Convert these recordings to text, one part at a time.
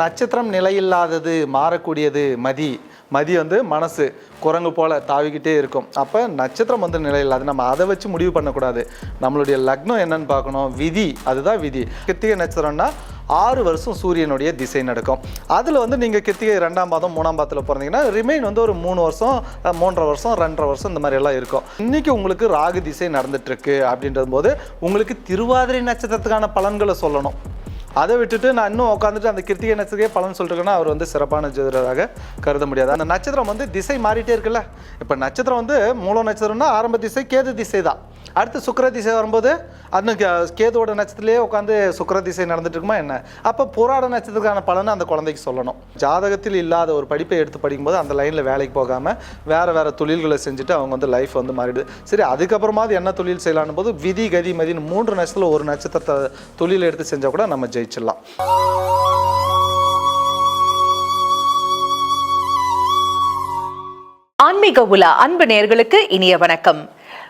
நட்சத்திரம் நிலையில்லாதது மாறக்கூடியது மதி. மதி வந்து மனசு குரங்கு போல தாவிக்கிட்டே இருக்கும். அப்போ நட்சத்திரம் வந்து நிலையில்லாது. நம்ம அதை வச்சு முடிவு பண்ணக்கூடாது. நம்மளுடைய லக்னம் என்னன்னு பார்க்கணும். விதி அதுதான் விதி. கிருத்திகை நட்சத்திரம்னா ஆறு வருஷம் சூரியனுடைய திசை நடக்கும். அதில் வந்து நீங்கள் கிருத்திகை ரெண்டாம் பாதம் மூணாம் பாதத்தில் பிறந்தீங்கன்னா ரிமைன் வந்து ஒரு மூணு வருஷம் மூன்றரை வருஷம் ரெண்டரை வருஷம் இந்த மாதிரி எல்லாம் இருக்கும். இன்றைக்கி உங்களுக்கு ராகு திசை நடந்துட்டுருக்கு அப்படின்றது போது உங்களுக்கு திருவாதிரை நட்சத்திரத்துக்கான பலன்களை சொல்லணும். அதை விட்டுட்டு நான் இன்னும் உட்காந்துட்டு அந்த கிருத்திகை நட்சத்திரே பலன் சொல்லிருக்கேன்னா அவர் வந்து சிறப்பான ஜோதிடராக கருத முடியாது. அந்த நட்சத்திரம் வந்து திசை மாறிட்டே இருக்குல்ல. இப்போ நட்சத்திரம் வந்து மூல நட்சத்திரம்னா ஆரம்ப திசை கேது திசை தான் அடுத்து சுக்கர திசை வரும்போது அந்த கேதுவோட நட்சத்திரத்திலே உட்காந்து சுக்கர திசை நடந்துட்டு இருக்குமா என்ன? அப்போ புராட நட்சத்திரத்துக்கான பலனை அந்த குழந்தைக்கு சொல்லணும். ஜாதகத்தில் இல்லாத ஒரு படிப்பை எடுத்து படிக்கும்போது அந்த லைனில் வேலைக்கு போகாமல் வேற வேறு தொழில்களை செஞ்சுட்டு அவங்க வந்து லைஃப் வந்து மாறிடுது. சரி அதுக்கப்புறமாவது என்ன தொழில் செய்யலான்னு போது விதி கதி மதின்னு மூன்று நட்சத்திரத்தில் ஒரு நட்சத்திரத்தை தொழில் எடுத்து செஞ்சால் கூட நம்ம ஜெயிச்சிடலாம். ஆன்மீக உலா அன்பு நேயர்களுக்கு இனிய வணக்கம்.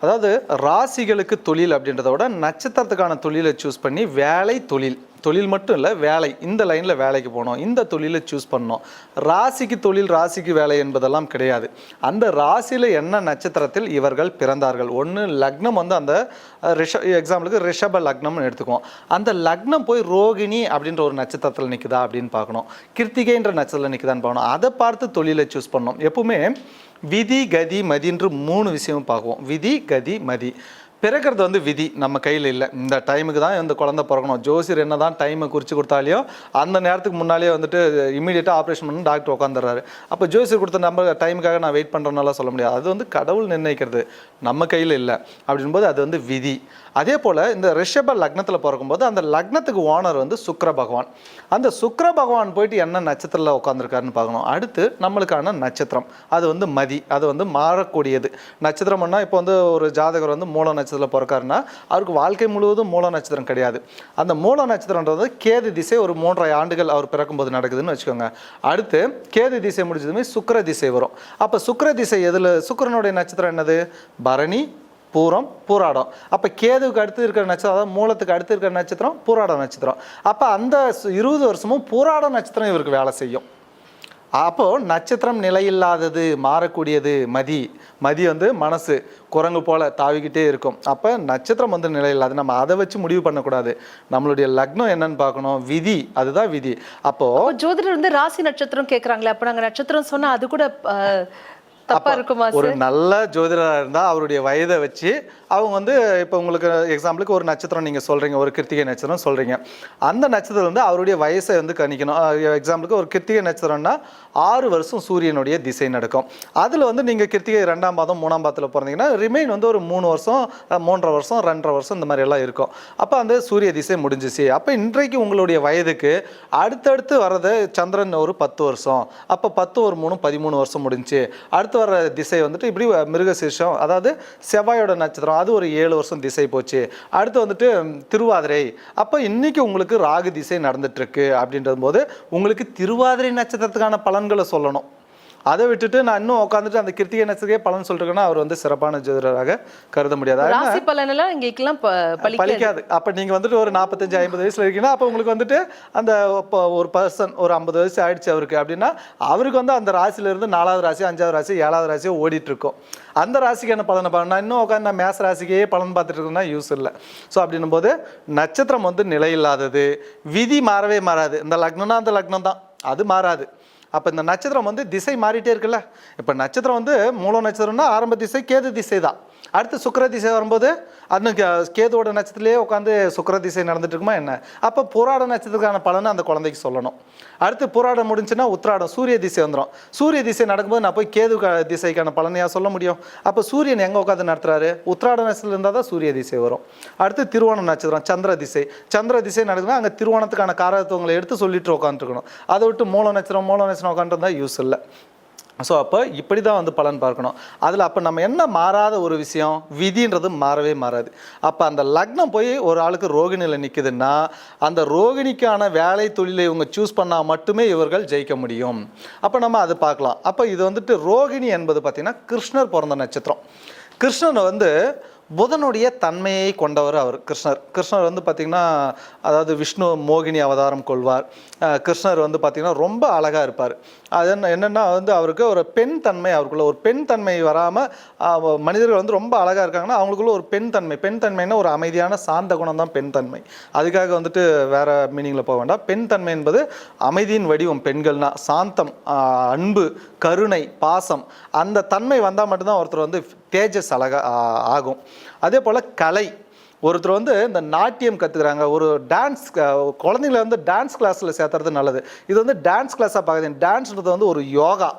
அதாவது ராசிகளுக்கு தொழில் அப்படின்றத விட நட்சத்திரத்துக்கான தொழிலை சூஸ் பண்ணி வேலை தொழில். தொழில் மட்டும் இல்லை வேலை. இந்த லைனில் வேலைக்கு போகணும். இந்த தொழிலை சூஸ் பண்ணணும். ராசிக்கு தொழில் ராசிக்கு வேலை என்பதெல்லாம் கிடையாது. அந்த ராசியில் என்ன நட்சத்திரத்தில் இவர்கள் பிறந்தார்கள்? ஒன்று லக்னம் வந்து அந்த ரிஷ எக்ஸாம்பிளுக்கு ரிஷப லக்னம்னு எடுத்துக்குவோம். அந்த லக்னம் போய் ரோகிணி அப்படின்ற ஒரு நட்சத்திரத்தில் நிற்குதா அப்படின்னு பார்க்கணும். கிருத்திகைன்ற நட்சத்திரத்தில் நிற்குதான்னு பார்க்கணும். அதை பார்த்து தொழிலை சூஸ் பண்ணணும். எப்பவுமே விதி கதி மதின்று மூணு விஷயமும் பார்க்குவோம். விதி கதி மதி. பிறக்கிறது வந்து விதி. நம்ம கையில் இல்லை. இந்த டைமுக்கு தான் இந்த குழந்தை பிறக்கணும். ஜோசியர் என்ன தான் டைமை குறித்து கொடுத்தாலையோ அந்த நேரத்துக்கு முன்னாலே வந்துட்டு இமீடியட்டாக ஆப்ரேஷன் பண்ணி டாக்டர் உட்காந்துடுறாரு அப்போ ஜோசியர் கொடுத்த நம்பர் டைமுக்காக நான் வெயிட் பண்ணுறனால சொல்ல முடியாது. அது வந்து கடவுள் நிர்ணயிக்கிறது. நம்ம கையில் இல்லை. அப்படின்போது அது வந்து விதி. அதே போல் இந்த ரிஷப லக்னத்தில் பிறக்கும்போது அந்த லக்னத்துக்கு ஓனர் வந்து சுக்ர பகவான். அந்த சுக்ர பகவான் போயிட்டு என்ன நட்சத்திரத்தில் உட்காந்துருக்காருன்னு பார்க்கணும். அடுத்து நம்மளுக்கான நட்சத்திரம். அது வந்து மதி. அது வந்து மாறக்கூடியது. நட்சத்திரம்னா இப்போ வந்து ஒரு ஜாதகர் வந்து மூல நட்சத்திரத்தில் பிறக்காருன்னா அவருக்கு வாழ்க்கை முழுவதும் மூல நட்சத்திரம் கிடையாது. அந்த மூல நட்சத்திரன்றது கேது திசை ஒரு மூன்றரை ஆண்டுகள் அவர் பிறக்கும்போது நடக்குதுன்னு வச்சுக்கோங்க. அடுத்து கேது திசை முடிஞ்சதுமே சுக்ர திசை வரும். அப்போ சுக்கிர திசை எதில்? சுக்கரனுடைய நட்சத்திரம் என்னது? பரணி பூரம் பூராடம். அப்போ கேதுவுக்கு அடுத்து இருக்கிற நட்சத்திரம் அதாவது மூலத்துக்கு அடுத்து இருக்கிற நட்சத்திரம் பூராடம் நட்சத்திரம். அப்போ அந்த இருபது வருஷமும் பூராடம் நட்சத்திரம் இவருக்கு வேலை செய்யும். அப்போது நட்சத்திரம் நிலையில்லாதது மாறக்கூடியது மதி. மதி வந்து மனசு குரங்கு போல் தாவிக்கிட்டே இருக்கும். அப்போ நட்சத்திரம் வந்து நிலையில்லாது. நம்ம அதை வச்சு முடிவு பண்ணக்கூடாது. நம்மளுடைய லக்னம் என்னன்னு பார்க்கணும். விதி அதுதான் விதி. அப்போது ஜோதிடர் வந்து ராசி நட்சத்திரம் கேட்குறாங்களே அப்போ நாங்கள் நட்சத்திரம் சொன்னால் அது கூட தப்பா இருக்குமா ஒரு நல்ல ஜோதிடராக இருந்தால் அவருடைய வயதை வச்சு அவங்க வந்து இப்போ உங்களுக்கு எக்ஸாம்பிளுக்கு ஒரு நட்சத்திரம் நீங்கள் சொல்கிறீங்க ஒரு கிருத்திகை நட்சத்திரம் சொல்கிறீங்க அந்த நட்சத்திரம் வந்து அவருடைய வயசை வந்து கணிக்கணும். எக்ஸாம்பிளுக்கு ஒரு கிருத்திகை நட்சத்திரம்னா ஆறு வருஷம் சூரியனுடைய திசை நடக்கும். அதில் வந்து நீங்கள் கிருத்திகை ரெண்டாம் பாதம் மூணாம் பாதத்தில் பிறந்தீங்கன்னா ரிமைன் வந்து ஒரு மூணு வருஷம் மூன்றரை வருஷம் ரெண்டரை வருஷம் இந்த மாதிரி எல்லாம் இருக்கும். அப்போ அந்த சூரிய திசை முடிஞ்சிச்சு. அப்போ இன்றைக்கு உங்களுடைய வயதுக்கு அடுத்தடுத்து வர்றது சந்திரன் ஒரு பத்து வருஷம். அப்போ பத்து ஒரு மூணு பதிமூணு வருஷம் முடிஞ்சுச்சு அடுத்து வர திசை வந்துட்டு இப்படி மிருகசீர்ஷம் அதாவது செவ்வாயோட நட்சத்திரம் அது ஒரு ஏழு வருஷம் திசை போச்சு. அடுத்து வந்துட்டு திருவாதிரை. அப்போ இன்றைக்கி உங்களுக்கு ராகு திசை நடந்துட்டுருக்கு அப்படின்றது போது உங்களுக்கு திருவாதிரை நட்சத்திரத்துக்கான பலன்களை சொல்லணும். அதை விட்டுட்டு நான் இன்னும் உட்காந்துட்டு அந்த கிருத்திகை நட்சத்திரே பலன் சொல்லிருக்கேன்னா அவர் வந்து சிறப்பான ஜோதிடராக கருத முடியாது. ராசி பலன் எல்லாம் இங்கெல்லாம் பலிக்காது. அப்ப நீங்க வந்துட்டு ஒரு நாற்பத்தஞ்சு ஐம்பது வயசுல இருக்கீங்கன்னா அப்ப உங்களுக்கு வந்துட்டு அந்த ஒரு பர்சன் ஒரு ஐம்பது வயசு ஆயிடுச்சு அவருக்கு அப்படின்னா அவருக்கு வந்து அந்த ராசியில இருந்து நாலாவது ராசி அஞ்சாவது ராசி ஏழாவது ராசியோ ஓடிட்டு இருக்கும். அந்த ராசிக்கு என்ன பலனை நான் இன்னும் உட்காந்து நான் மேச ராசிக்கே பலன் பார்த்துட்டு இருக்கேன்னா யூஸ் இல்லை. ஸோ அப்படின்னும் போது நட்சத்திரம் வந்து நிலையில்லாதது. விதி மாறவே மாறாது. இந்த லக்னம்னா அந்த லக்னம் தான் அது மாறாது. அப்போ இந்த நட்சத்திரம் வந்து திசை மாறிட்டே இருக்குல்ல. இப்போ நட்சத்திரம் வந்து மூல நட்சத்திரம்னா ஆரம்ப திசை கேது திசை தான் அடுத்து சுக்கிர திசை வரும்போது அது கே- கேதுவோட நட்சத்திரத்திலே உட்காந்து சுக்கிர திசை நடந்துட்டு இருக்குமா என்ன? அப்போ புராட நட்சத்திரத்துக்கான பலனை அந்த குழந்தைக்கு சொல்லணும். அடுத்து புராடம் முடிஞ்சுன்னா உத்திராடம் சூரிய திசை வந்துடும் சூரிய திசை நடக்கும்போது நான் போய் கேது திசைக்கான பலனையாக சொல்ல முடியும். அப்போ சூரியன் எங்கே உட்காந்து நடத்துறாரு? உத்திராட நட்சத்திரம் இருந்தால் தான் சூரிய திசை வரும். அடுத்து திருவோணம் நட்சத்திரம் சந்திர திசை. சந்திர திசை நடக்குதுன்னா அங்கே திருவோணத்துக்கான காரகத்துவங்களை எடுத்து சொல்லிட்டு உட்காந்துருக்கணும் அதை விட்டு மூல நட்சத்திரம் மூல நட்சத்திரம் உட்காந்துருந்தா யூஸ் இல்லை. ஸோ அப்போ இப்படி தான் வந்து பலன் பார்க்கணும். அதில் அப்போ நம்ம என்ன மாறாத ஒரு விஷயம்? விதின்றது மாறவே மாறாது. அப்போ அந்த லக்னம் போய் ஒரு ஆளுக்கு ரோகிணியில் நிற்குதுன்னா அந்த ரோகிணிக்கான வேலை தொழிலை இவங்க சூஸ் பண்ணால் மட்டுமே இவர்கள் ஜெயிக்க முடியும். அப்போ நம்ம அது பார்க்கலாம். அப்போ இது வந்துட்டு ரோகிணி என்பது பார்த்திங்கன்னா கிருஷ்ணர் பிறந்த நட்சத்திரம். கிருஷ்ணன் வந்து புதனுடைய தன்மையை கொண்டவர் அவர் கிருஷ்ணர். கிருஷ்ணர் வந்து பார்த்திங்கன்னா அதாவது விஷ்ணு மோகினி அவதாரம் கொள்வார். கிருஷ்ணர் வந்து பார்த்திங்கன்னா ரொம்ப அழகாக இருப்பார். அது என்ன என்னென்னா வந்து அவருக்கு ஒரு பெண் தன்மை அவருக்குள்ள. ஒரு பெண் தன்மை வராமல் மனிதர்கள் வந்து ரொம்ப அழகாக இருக்காங்கன்னா அவங்களுக்குள்ள ஒரு பெண் தன்மை. பெண் தன்மைன்னா ஒரு அமைதியான சாந்த குணம் தான் பெண் தன்மை. அதுக்காக வந்துட்டு வேறு மீனிங்கில் போக வேண்டாம். பெண் தன்மை என்பது அமைதியின் வடிவம் பெண்கள்னா. சாந்தம் அன்பு கருணை பாசம். அந்த தன்மை வந்தால் மட்டும்தான் ஒருத்தர் வந்து தேஜஸ் அழகாக ஆகும். அதே போல் கலை. ஒருத்தர் வந்து இந்த நாட்டியம் கற்றுக்குறாங்க ஒரு டான்ஸ் குழந்தைங்கள வந்து டான்ஸ் கிளாஸில் சேர்த்துறது நல்லது. இது வந்து டான்ஸ் கிளாஸாக பார்க்குறது டான்ஸ்ன்றது வந்து ஒரு யோகா.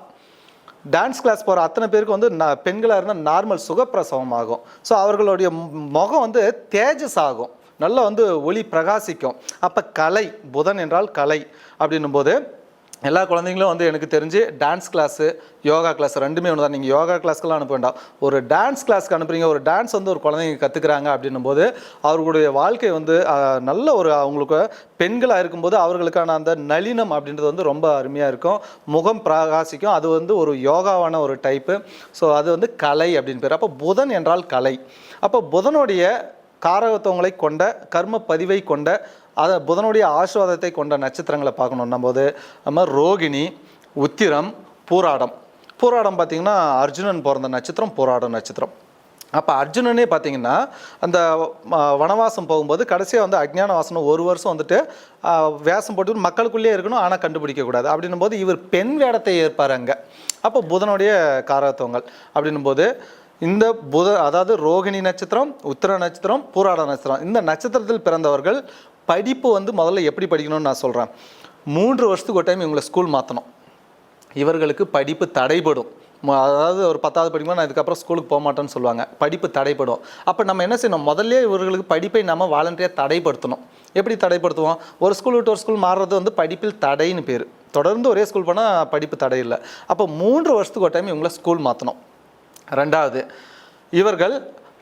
டான்ஸ் கிளாஸ் போகிற அத்தனை பேருக்கு வந்து ந பெண்களாக இருந்தால் நார்மல் சுகப்பிரசவம் ஆகும். ஸோ அவர்களுடைய முகம் வந்து தேஜஸ் ஆகும். நல்லா வந்து ஒளி பிரகாசிக்கும். அப்போ கலை புதன் என்றால் கலை. அப்படின்னும் போது எல்லா குழந்தைங்களும் வந்து எனக்கு தெரிஞ்சு டான்ஸ் கிளாஸு யோகா கிளாஸ் ரெண்டுமே ஒன்று தான் நீங்கள் யோகா கிளாஸ்க்கெல்லாம் அனுப்ப வேண்டாம். ஒரு டான்ஸ் கிளாஸ்க்கு அனுப்புறீங்க ஒரு டான்ஸ் வந்து ஒரு குழந்தைங்க கற்றுக்குறாங்க அப்படின்னும் போது அவர்களுடைய வாழ்க்கை வந்து நல்ல ஒரு அவங்களுக்கு பெண்களாக இருக்கும்போது அவர்களுக்கான அந்த நளினம் அப்படின்றது வந்து ரொம்ப அருமையாக இருக்கும். முகம் பிரகாசிக்கும். அது வந்து ஒரு யோகாவான ஒரு டைப்பு ஸோ அது வந்து கலை அப்படின்னு பேர். அப்போ புதன் என்றால் கலை. அப்போ புதனுடைய காரகத்துவங்களை கொண்ட கர்ம பதிவை கொண்ட அதை புதனுடைய ஆசீர்வாதத்தை கொண்ட நட்சத்திரங்களை பார்க்கணுன்னும் போது நம்ம ரோகிணி உத்திரம் பூராடம். பூராடம் பார்த்திங்கன்னா அர்ஜுனன் பிறந்த நட்சத்திரம் பூராடம் நட்சத்திரம். அப்போ அர்ஜுனனே பார்த்தீங்கன்னா அந்த வனவாசம் போகும்போது கடைசியாக வந்து அஜ்ஞான வாசனம் ஒரு வருஷம் வந்துட்டு வேஷம் போட்டு மக்களுக்குள்ளேயே இருக்கணும் ஆனால் கண்டுபிடிக்கக்கூடாது. அப்படின்னும் போது இவர் பெண் வேடத்தை ஏற்பார் அங்கே. அப்போ புதனுடைய காரகத்துவங்கள். அப்படின்னும் போது இந்த புத அதாவது ரோகிணி நட்சத்திரம் உத்திர நட்சத்திரம் பூராட நட்சத்திரம் இந்த நட்சத்திரத்தில் பிறந்தவர்கள் படிப்பு வந்து முதல்ல எப்படி படிக்கணும்னு நான் சொல்கிறேன் மூன்று வருஷத்துக்கு ஒரு டைம் இவங்களை ஸ்கூல் மாற்றணும் இவர்களுக்கு படிப்பு தடைபடும். அதாவது ஒரு பத்தாவது படிக்கும்போது நான் இதுக்கப்புறம் ஸ்கூலுக்கு போக மாட்டேன்னு சொல்லுவாங்க. படிப்பு தடைப்படும் அப்போ நம்ம என்ன செய்யணும்? முதல்ல இவர்களுக்கு படிப்பை நம்ம வாலண்டியாக தடைப்படுத்தணும். எப்படி தடைப்படுத்துவோம்? ஒரு ஸ்கூல் விட்டு ஒரு ஸ்கூல் மாறுறது வந்து படிப்பில் தடைன்னு பேர். தொடர்ந்து ஒரே ஸ்கூல் போனால் படிப்பு தடை இல்லை. அப்போ மூன்று வருஷத்துக்கு ஒரு டைம் இவங்கள ஸ்கூல் மாற்றணும் ரெண்டாவது இவர்கள்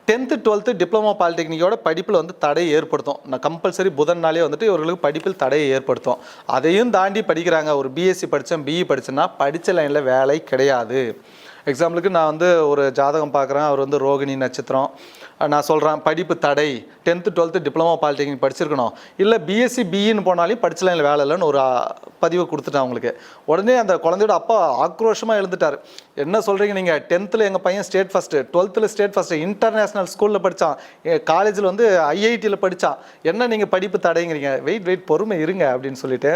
டென்த்து டுவெல்த்து டிப்ளமோ பாலிடெக்னிக்கோட படிப்பில் வந்து தடை ஏற்படுத்தும். நான் கம்பல்சரி புதன்னாலே வந்துட்டு இவர்களுக்கு படிப்பில் தடையை ஏற்படுத்தும். அதையும் தாண்டி படிக்கிறாங்க. ஒரு பிஎஸ்சி படித்தேன் பிஇ படித்தேன்னா படித்த லைனில் வேலை கிடையாது. எக்ஸாம்பிளுக்கு நான் வந்து ஒரு ஜாதகம் பார்க்குறேன். அவர் வந்து ரோகிணி நட்சத்திரம். நான் சொல்கிறேன் படிப்பு தடை. டென்த்து டுவெல்த்து டிப்ளமோ பாலிடெக்னிக் படிச்சிருக்கணும். இல்லை பிஎஸ்சி பிஇன்னு போனாலும் படிச்சலாம் லைனில் வேலை இல்லைன்னு ஒரு பதிவு பதிவை கொடுத்துட்டேன் அவங்களுக்கு. உடனே அந்த குழந்தையோட அப்பா ஆக்ரோஷமாக எழுந்துட்டார். என்ன சொல்கிறீங்க நீங்கள் டென்த்தில் எங்கள் பையன் ஸ்டேட் ஃபஸ்ட்டு டுவெல்த்தில் ஸ்டேட் ஃபஸ்ட்டு இன்டர்நேஷ்னல் ஸ்கூலில் படித்தான் காலேஜில் வந்து ஐஐடியில் படித்தான் என்ன நீங்கள் படிப்பு தடைங்கிறீங்க? வெயிட் வெயிட் பொறுமை இருங்க அப்படின்னு சொல்லிட்டு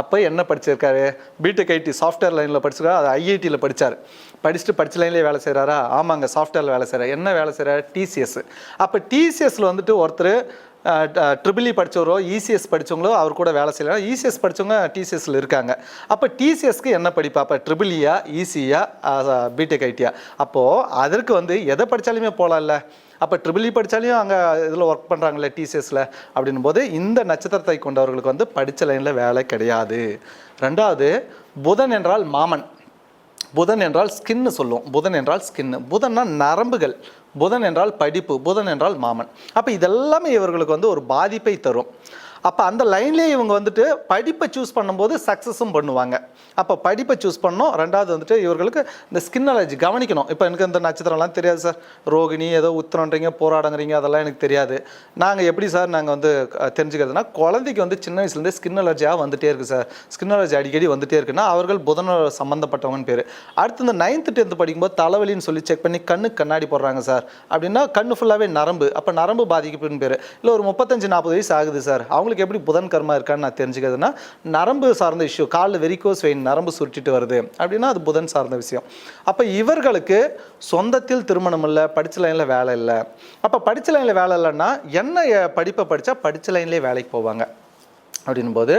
அப்போ என்ன படிச்சிருக்காரு? பிடெக் ஐடி சாஃப்ட்வேர் லைனில் படிச்சிருக்காரு. அது ஐஐடியில் படித்தார் படிச்சுட்டு படிச்ச லைன்லேயே வேலை செய்கிறாரா ஆமாங்க சாஃப்ட்வேரில் வேலை செய்கிறார் என்ன வேலை செய்கிறார் டிசிஎஸ் அப்போ டிசிஎஸ்ல வந்துட்டு ஒருத்தர் ட்ரிபிள் இ e படித்தவரோ இசிஎஸ் படித்தவங்களோ அவர் கூட வேலை செய்யலாம் இசிஎஸ் படித்தவங்க டிசிஎஸ்ல இருக்காங்க. அப்போ டிசிஎஸ்க்கு என்ன படிப்பு? அப்போ ட்ரிபிள் இயா இசியா பிடெக் ஐடியா அப்போது அதற்கு வந்து எதை படித்தாலுமே போகலாம்ல அப்போ ட்ரிபிள் இ படித்தாலையும் அங்கே இதில் ஒர்க் பண்ணுறாங்களே டிசிஎஸில் அப்படின்னும் போது இந்த நட்சத்திரத்தை கொண்டவர்களுக்கு வந்து படித்த லைனில் வேலை கிடையாது. ரெண்டாவது புதன் என்றால் மாமன். புதன் என்றால் ஸ்கின்னு சொல்லுவோம். புதன் என்றால் ஸ்கின்னு புதன்னா நரம்புகள். புதன் என்றால் படிப்பு. புதன் என்றால் மாமன். அப்போ இதெல்லாமே இவர்களுக்கு வந்து ஒரு பாதிப்பை தரும். அப்போ அந்த லைன்லேயே இவங்க வந்துட்டு படிப்பை சூஸ் பண்ணும்போது சக்ஸஸும் பண்ணுவாங்க. அப்போ படிப்பை சூஸ் பண்ணோம் ரெண்டாவது வந்துட்டு இவர்களுக்கு இந்த ஸ்கின் அலர்ஜி கவனிக்கணும். இப்போ எனக்கு இந்த நட்சத்திரம்லாம் தெரியாது சார் ரோகிணி ஏதோ உத்திரன்றீங்க போராடங்கிறீங்க அதெல்லாம் எனக்கு தெரியாது. நாங்கள் எப்படி சார் நாங்கள் வந்து தெரிஞ்சுக்கிறதுனா குழந்தைக்கு வந்து சின்ன வயசுலேருந்தே ஸ்கின் அலர்ஜியாக வந்துட்டே இருக்குது சார் ஸ்கின் அலர்ஜி அடிக்கடி வந்துட்டே இருக்குன்னா அவர்கள் புதனோட சம்மந்தப்பட்டவங்கன்னு பேர். அடுத்து இந்த நைன்த்து டென்த்து படிக்கும்போது தலைவலின்னு சொல்லி செக் பண்ணி கண்ணுக்கு கண்ணாடி போடுறாங்க சார் அப்படின்னா கண்ணு ஃபுல்லாகவே நரம்பு. அப்போ நரம்பு பாதிக்கப்படுன்னு பேர். இல்லை ஒரு முப்பத்தஞ்சு நாற்பது வயசு ஆகுது சார் அவங்க அவங்களுக்கு எப்படி புதன் கர்மா இருக்கான்னு நான் தெரிஞ்சுக்கிறதுனா நரம்பு சார்ந்த இஷ்யூ காலில் வெரிகோஸ் வெயின் நரம்பு சுருட்டிட்டு வருது. அப்படின்னா அது புதன் சார்ந்த விஷயம். அப்போ இவர்களுக்கு சொந்தத்தில் திருமணம் இல்லை படிச்ச லைனில் வேலை இல்லை. அப்போ படிச்ச லைனில் வேலை இல்லைன்னா என்ன படிப்பை படித்தா படிச்ச லைன்லேயே வேலைக்கு போவாங்க. அப்படின்போது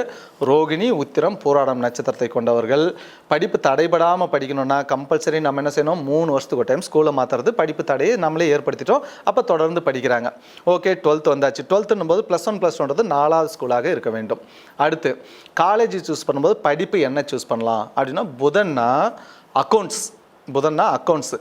ரோகிணி உத்திரம் போராடம் நட்சத்திரத்தை கொண்டவர்கள். படிப்பு தடைபடாமல் படிக்கணும்னா கம்பல்சரி நம்ம என்ன செய்யணும்? மூணு வருஷத்துக்கு ஒரு டைம் ஸ்கூலை மாற்றுறது படிப்பு தடையை நம்மளே ஏற்படுத்திட்டோம். அப்போ தொடர்ந்து படிக்கிறாங்க. ஓகே டுவெல்த் வந்தாச்சு. டுவெல்த்துன்னும் போது ப்ளஸ் ஒன் ப்ளஸ் ஒன்றது நாலாவது ஸ்கூலாக இருக்க வேண்டும். அடுத்து காலேஜ் சூஸ் பண்ணும்போது படிப்பு என்ன சூஸ் பண்ணலாம்? அப்படின்னா புதன்னா அக்கௌண்ட்ஸ் புதன்னா அக்கௌண்ட்ஸு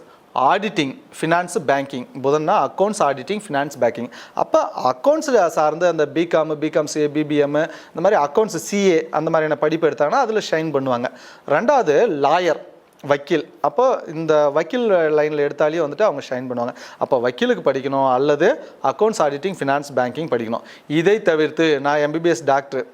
ஆடிட்டிங் ஃபினான்ஸ் பேங்கிங் புதன்னா அக்கௌண்ட்ஸ் ஆடிட்டிங் ஃபினான்ஸ் பேங்கிங் அப்போ அக்கௌண்ட்ஸ் சார்ந்து அந்த பிகாம் பிகாம் சிஏ பிபிஎம் இந்த மாதிரி அக்கௌண்ட்ஸ் சிஏ அந்த மாதிரியான படிப்பு எடுத்தாங்கன்னா அதில் ஷைன் பண்ணுவாங்க. ரெண்டாவது லாயர் வக்கீல். அப்போ இந்த வக்கீல் லைனில் எடுத்தாலே வந்துட்டு அவங்க ஷைன் பண்ணுவாங்க. அப்போ வக்கீலுக்கு படிக்கணும் அல்லது அக்கௌண்ட்ஸ் ஆடிட்டிங் ஃபினான்ஸ் பேங்கிங் படிக்கணும். இதை தவிர்த்து நான் எம்பிபிஎஸ் டாக்டர்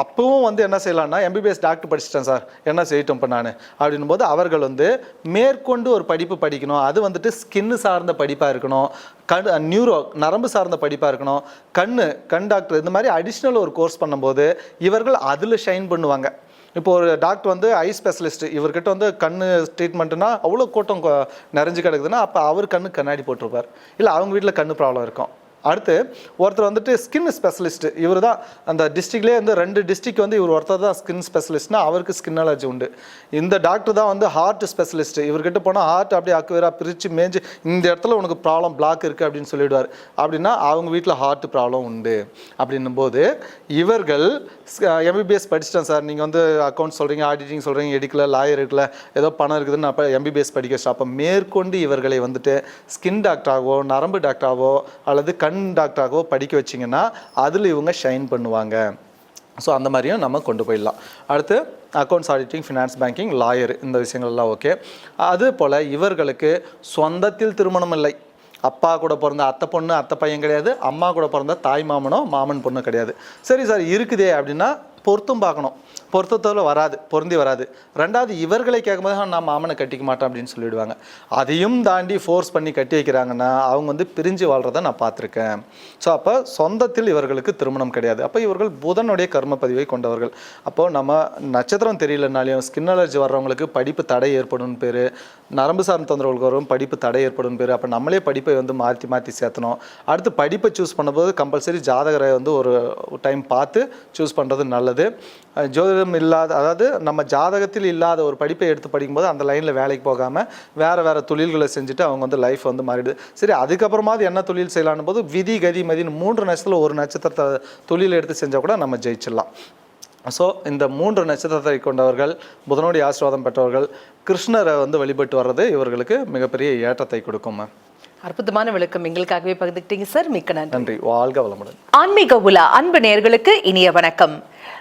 அப்பவும் வந்து என்ன செய்யலாம்னா எம்பிபிஎஸ் டாக்டர் படிச்சிட்டேன் சார். என்ன செய்யட்டும் இப்போ நான்? அப்படின்னும் போது அவர்கள் வந்து மேற்கொண்டு ஒரு படிப்பு படிக்கணும். அது வந்துட்டு ஸ்கின்னு சார்ந்த படிப்பாக இருக்கணும். கண் நியூரோ நரம்பு சார்ந்த படிப்பாக இருக்கணும். கண் கண் டாக்டர் இந்த மாதிரி அடிஷ்னல் ஒரு கோர்ஸ் பண்ணும்போது இவர்கள் அதில் ஷைன் பண்ணுவாங்க. இப்போ ஒரு டாக்டர் வந்து ஐ ஸ்பெஷலிஸ்ட் இவர்கிட்ட வந்து கண் ட்ரீட்மெண்ட்டுனா அவ்வளோ கூட்டம் நிறைஞ்சு கிடக்குதுன்னா அப்போ அவர் கண்ணு கண்ணாடி போட்டிருப்பார். இல்லை அவங்க வீட்டில் கண் ப்ராப்ளம் இருக்கும். அடுத்து ஒருத்தர் வந்துட்டு ஸ்கின் ஸ்பெஷலிஸ்ட் இவர் தான் அந்த டிஸ்ட்ரிக்ட்லேயே வந்து ரெண்டு டிஸ்ட்ரிக் வந்து இவர் ஒருத்தர் தான் ஸ்கின் ஸ்பெஷலிஸ்ட்னா அவருக்கு ஸ்கின் அலர்ஜி உண்டு. இந்த டாக்டர் தான் வந்து ஹார்ட் ஸ்பெஷலிஸ்ட் இவர்கிட்ட போனால் ஹார்ட் அப்படியே அக்குவேராக பிரித்து மேஞ்சு இந்த இடத்துல உனக்கு ப்ராப்ளம் பிளாக் இருக்குது அப்படின்னு சொல்லிடுவார். அப்படின்னா அவங்க வீட்டில் ஹார்ட் ப்ராப்ளம் உண்டு. அப்படின்னும் போது இவர்கள் எம்பிபிஎஸ் படிச்சிட்டேன் சார் நீங்கள் வந்து அக்கௌண்ட் சொல்கிறீங்க ஆடிட்டிங் சொல்கிறீங்க எடுக்கல லாயர் இருக்கல ஏதோ பணம் இருக்குதுன்னு அப்போ எம்பிபிஎஸ் படிக்க வச்சு அப்போ மேற்கொண்டு இவர்களை வந்துட்டு ஸ்கின் டாக்டராகவோ நரம்பு டாக்டராகவோ அல்லது கண் டாக்டராகவோ படிக்க வச்சிங்கன்னா அதில் இவங்க ஷைன் பண்ணுவாங்க. ஸோ அந்த மாதிரியும் நம்ம கொண்டு போயிடலாம். அடுத்து accounts auditing finance banking lawyer இந்த விஷயங்கள்லாம் ஓகே அது போல் இவர்களுக்கு சொந்தத்தில் திருமணம் இல்லை. அப்பா கூட பிறந்த அத்தை பொண்ணு அத்தை பையன் கிடையாது. அம்மா கூட பிறந்த தாய் மாமனோ மாமன் பொண்ணு கிடையாது. சரி சார் இருக்குதே அப்படின்னா பொருத்தும் பார்க்கணும். பொருத்தத்தோடு வராது பொருந்தி வராது. ரெண்டாவது இவர்களை கேட்கும்போது நான் மாமனை கட்டிக்க மாட்டேன் அப்படின்னு சொல்லிடுவாங்க. அதையும் தாண்டி ஃபோர்ஸ் பண்ணி கட்டி வைக்கிறாங்கன்னா அவங்க வந்து பிரிஞ்சு வாழ்கிறத நான் பார்த்துருக்கேன். ஸோ அப்போ சொந்தத்தில் இவர்களுக்கு திருமணம் கிடையாது. அப்போ இவர்கள் புதனுடைய கர்ம பதிவை கொண்டவர்கள். அப்போது நம்ம நட்சத்திரம் தெரியலனாலையும் ஸ்கின் அலர்ஜி வர்றவங்களுக்கு படிப்பு தடை ஏற்படும் பேர். நரம்பு சார்ந்த தொந்தரவுகளுக்கு வரும் படிப்பு தடை ஏற்படும் பேர். அப்போ நம்மளே படிப்பை வந்து மாற்றி மாற்றி சேர்த்தணும். அடுத்து படிப்பை சூஸ் பண்ணும்போது கம்பல்சரி ஜாதகரை வந்து ஒரு டைம் பார்த்து சூஸ் பண்ணுறது நல்லது. ஜோதிடம் இல்லாத அதாவது நம்ம ஜாதகத்தில் இல்லாத ஒரு படிப்பை எடுத்து படிக்கும்போது அந்த லைனில் வேலைக்கு போகாமல் வேறு வேறு தொழில்களை செஞ்சுட்டு அவங்க வந்து லைஃப் வந்து மாறிடுது. சரி அதுக்கப்புறமாவது என்ன தொழில் செய்யலான்னு போது விதி கதி மதின்னு மூன்று நட்சத்திரத்தில் ஒரு நட்சத்திரத்தை தொழில் எடுத்து செஞ்சால் கூட நம்ம ஜெயிச்சிடலாம். ஸோ இந்த மூன்று நட்சத்திரத்தை கொண்டவர்கள் புதனுடைய ஆசீர்வாதம் பெற்றவர்கள் கிருஷ்ணரை வந்து வழிபட்டு வர்றது இவர்களுக்கு மிகப்பெரிய ஏற்றத்தை கொடுக்கும் அற்புதமான விளக்கம் எங்களுக்காகவே பகிர்ந்துக்கிட்டீங்க சார் மிக்க நன்றி. நன்றி. வாழ்க வளமுடன். ஆன்மீக உலா அன்பு நேயர்களுக்கு இனிய வணக்கம்.